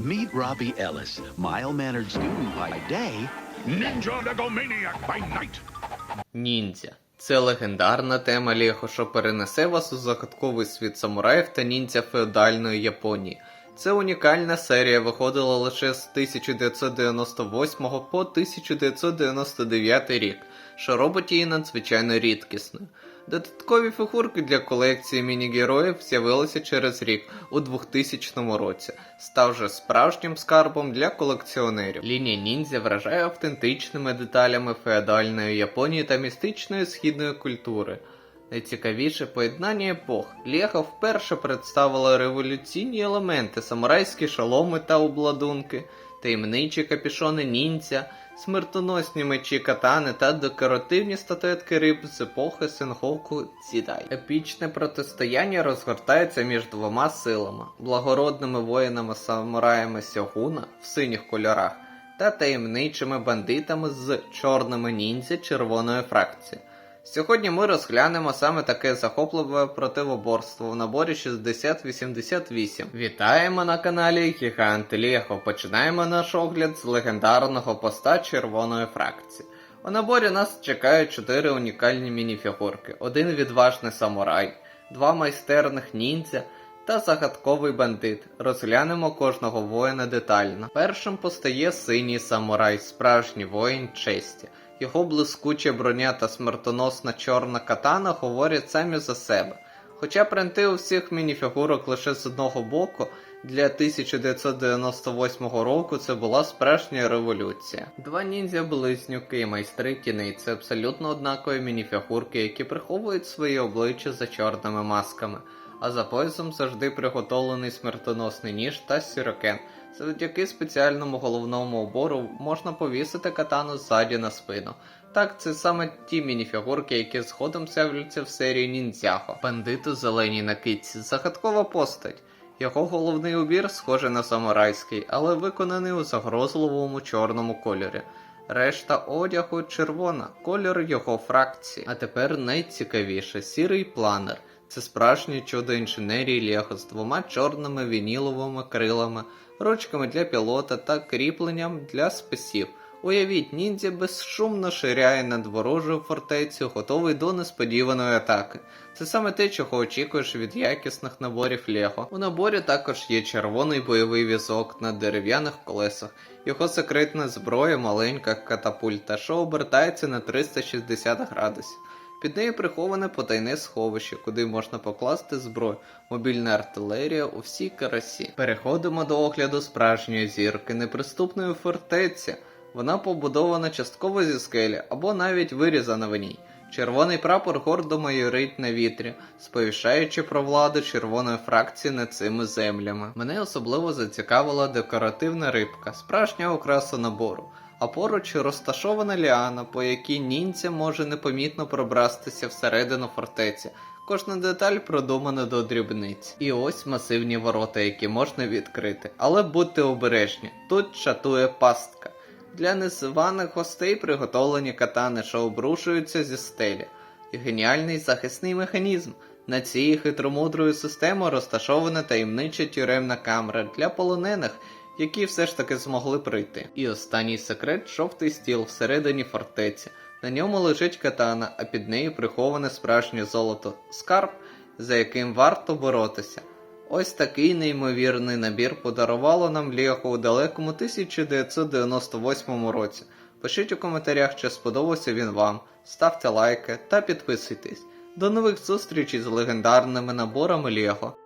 Meet Robbie Ellis, mild-mannered student by day Ninja Legomaniac by night. Ніндзя. Це легендарна тема Лего, що перенесе вас у загадковий світ самураїв та ніндзя феодальної Японії. Це унікальна серія виходила лише з 1998 по 1999 рік, що робить її надзвичайно рідкісною. Додаткові фігурки для колекції міні-героїв з'явилися через рік у 2000 році, ставши справжнім скарбом для колекціонерів. Лінія ніндзя вражає автентичними деталями феодальної Японії та містичної східної культури. Найцікавіше поєднання епох. Лего вперше представила революційні елементи, самурайські шоломи та обладунки, таємничі капішони ніндзя, смертоносні мечі катани та декоративні статуетки риб з епохи Сенгоку Цідай. Епічне протистояння розгортається між двома силами: благородними воїнами-самураями Сьогуна в синіх кольорах та таємничими бандитами з чорними ніндзя червоної фракції. Сьогодні ми розглянемо саме таке захопливе противоборство в наборі 6088. Вітаємо на каналі Гігант Лего. Починаємо наш огляд з легендарного поста червоної фракції. У наборі нас чекають 4 унікальні мініфігурки: один відважний самурай, два майстерних ніндзя та загадковий бандит. Розглянемо кожного воїна детально. Першим постає синій самурай, справжній воїн честі. Його блискуча броня та смертоносна чорна катана говорять самі за себе. Хоча принти у всіх мініфігурок лише з одного боку, для 1998 року це була справжня революція. Два ніндзя-близнюки, майстри тіней це абсолютно однакові мініфігурки, які приховують свої обличчя за чорними масками, а за поясом завжди приготовлений смертоносний ніж та сірокен. Завдяки спеціальному головному убору можна повісити катану ззаді на спину. Так, це саме ті мініфігурки, які згодом з'являться в серії Ніндзяго. Бандит у зеленій накидці, загадкова постать. Його головний убір схожий на самурайський, але виконаний у загрозливому чорному кольорі. Решта одягу червона, кольор його фракції. А тепер найцікавіше сірий планер. Це справжнє чудо інженерії Лего з двома чорними вініловими крилами, ручками для пілота та кріпленням для списів. Уявіть, ніндзя безшумно ширяє над ворожою фортецю, готовий до несподіваної атаки. Це саме те, чого очікуєш від якісних наборів Лего. У наборі також є червоний бойовий візок на дерев'яних колесах. Його секретна зброя маленька катапульта, що обертається на 360 градусів. Під нею приховане потайне сховище, куди можна покласти зброю, мобільна артилерія у всій карасі. Переходимо до огляду справжньої зірки, неприступної фортеці. Вона побудована частково зі скелі або навіть вирізана в ній. Червоний прапор гордо майорить на вітрі, сповіщаючи про владу червоної фракції над цими землями. Мене особливо зацікавила декоративна рибка, справжня окраса набору. А поруч розташована ліана, по якій ніндзя може непомітно пробрастися всередину фортеці. Кожна деталь продумана до дрібниць. І ось масивні ворота, які можна відкрити. Але будьте обережні, тут шатує пастка. Для незваних гостей приготовлені катани, що обрушуються зі стелі. І геніальний захисний механізм. На цій хитромудрою системою розташована таємнича тюремна камера для полонених, які все ж таки змогли прийти. І останній секрет жовтий стіл всередині фортеці. На ньому лежить катана, а під нею приховане справжнє золото скарб, за яким варто боротися. Ось такий неймовірний набір подарувало нам Лего у далекому 1998 році. Пишіть у коментарях, чи сподобався він вам, ставте лайки та підписуйтесь. До нових зустрічей з легендарними наборами Лего.